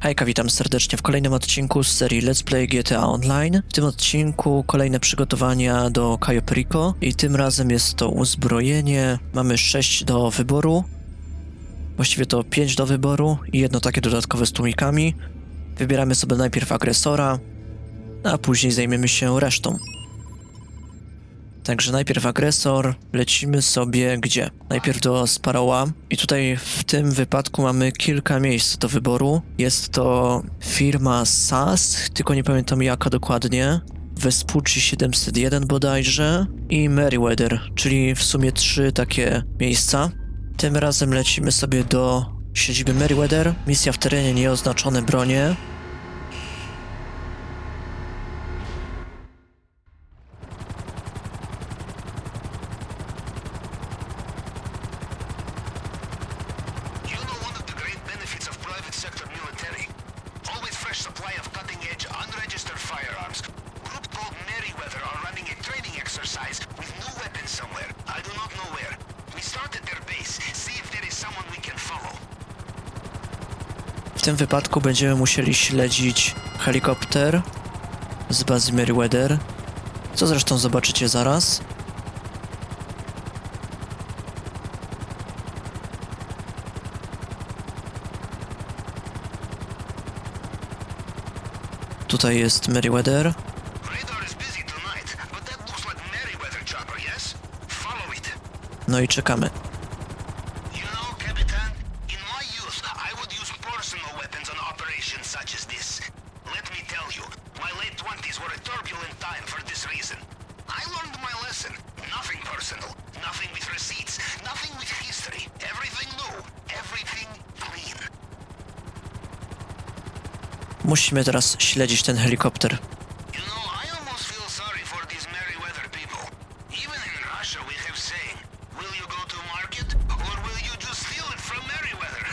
Hejka, witam serdecznie w kolejnym odcinku z serii Let's Play GTA Online. W tym odcinku kolejne przygotowania do Cayo Perico i tym razem jest to uzbrojenie. Mamy 6 do wyboru, właściwie to 5 do wyboru i jedno takie dodatkowe z tłumikami. Wybieramy sobie najpierw agresora, a później zajmiemy się resztą. Także najpierw agresor, lecimy sobie gdzie? Najpierw do Sparrowa i tutaj w tym wypadku mamy kilka miejsc do wyboru. Jest to firma SAS, tylko nie pamiętam jaka dokładnie. Vespucci 701 bodajże i Meriwether, czyli w sumie trzy takie miejsca. Tym razem lecimy sobie do siedziby Meriwether. Misja w terenie nieoznaczone bronie. Tym wypadku będziemy musieli śledzić helikopter z bazy Meriwether, co zresztą zobaczycie zaraz. Tutaj jest Meriwether. Radar is busy just steal it from Merryweather?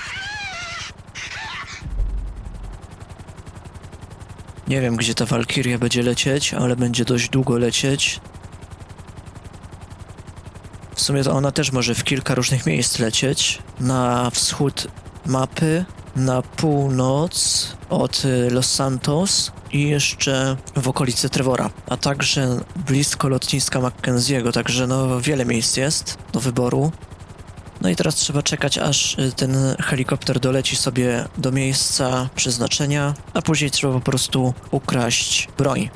Nie wiem, gdzie ta Walkiria będzie lecieć, ale będzie dość długo lecieć. W sumie to ona też może w kilka różnych miejsc lecieć. Na wschód mapy, na północ od y, Los Santos i jeszcze w okolicy Trevora, a także blisko lotniska Mackenzie'ego, także no wiele miejsc jest do wyboru. No i teraz trzeba czekać, aż y, ten helikopter doleci sobie do miejsca przeznaczenia, a później trzeba po prostu ukraść broń.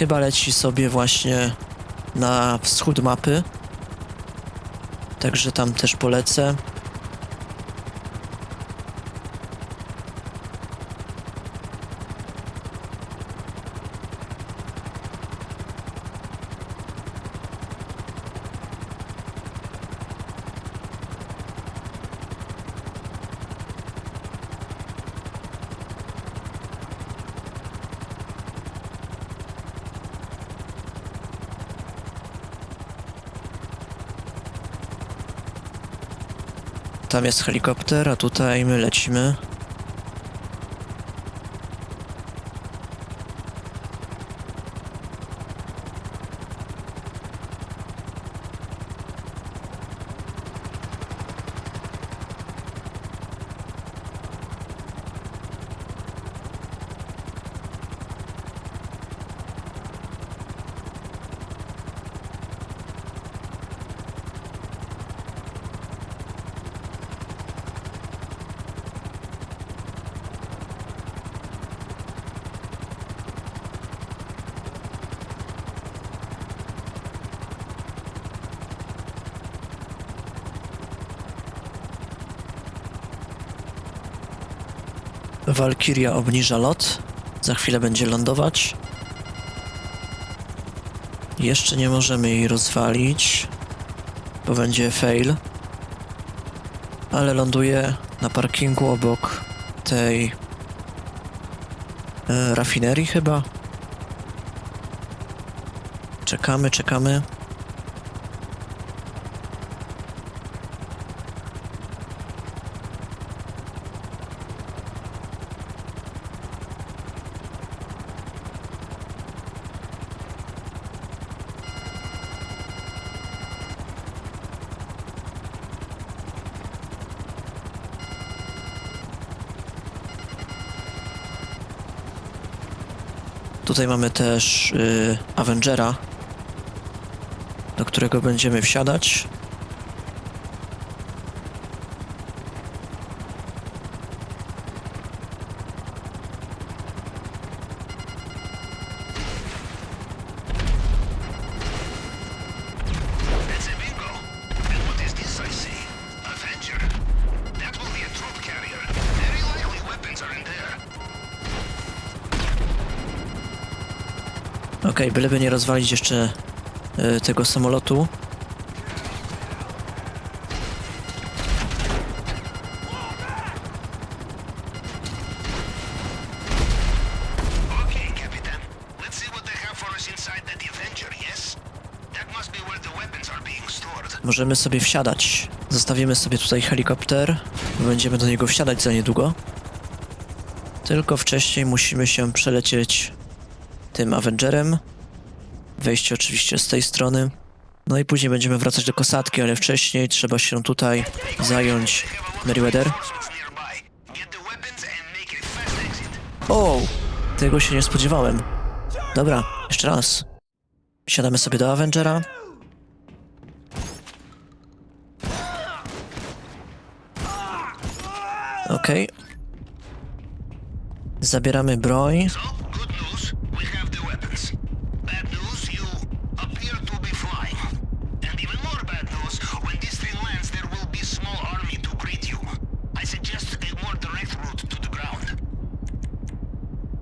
Chyba leci sobie właśnie na wschód mapy. Także tam też polecę. Tam jest helikopter, a tutaj my lecimy. Walkiria obniża lot. Za chwilę będzie lądować. Jeszcze nie możemy jej rozwalić, bo będzie fail. Ale ląduje na parkingu obok tej e, rafinerii chyba. Czekamy, czekamy. Tutaj mamy też y, Avengera, do którego będziemy wsiadać. Okej, byleby nie rozwalić jeszcze y, tego samolotu. Okay. Możemy sobie wsiadać. Zostawimy sobie tutaj helikopter. Będziemy do niego wsiadać za niedługo. Tylko wcześniej musimy się przelecieć tym Avengerem. Wejście oczywiście z tej strony. No i później będziemy wracać do Kosatki, ale wcześniej trzeba się tutaj zająć Meriwether. O! Tego się nie spodziewałem. Dobra, jeszcze raz. Siadamy sobie do Avengera. Okej. Zabieramy broń.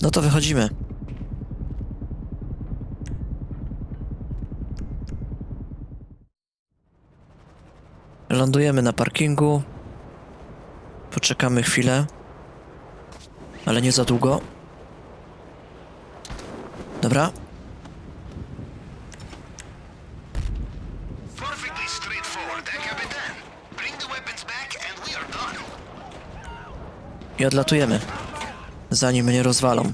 No to wychodzimy. Lądujemy na parkingu. Poczekamy chwilę. Ale nie za długo. Dobra. I odlatujemy. Zanim mnie rozwalą.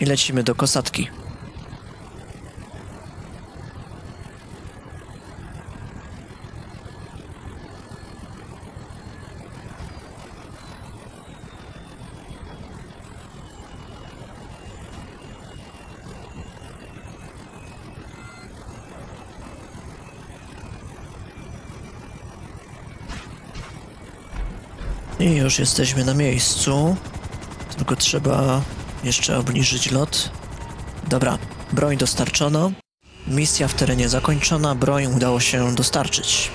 I lecimy do kosatki. I już jesteśmy na miejscu. Tylko trzeba jeszcze obniżyć lot. Dobra, broń dostarczono. Misja w terenie zakończona, broń udało się dostarczyć.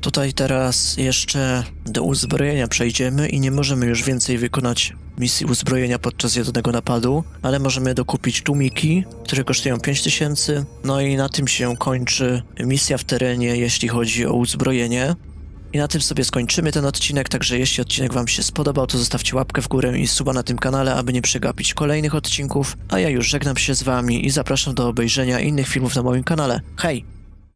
Tutaj teraz jeszcze do uzbrojenia przejdziemy i nie możemy już więcej wykonać misji uzbrojenia podczas jednego napadu, ale możemy dokupić tłumiki, które kosztują 5000. No i na tym się kończy misja w terenie, jeśli chodzi o uzbrojenie. I na tym sobie skończymy ten odcinek, także jeśli odcinek Wam się spodobał, to zostawcie łapkę w górę i suba na tym kanale, aby nie przegapić kolejnych odcinków, a ja już żegnam się z Wami i zapraszam do obejrzenia innych filmów na moim kanale. Hej!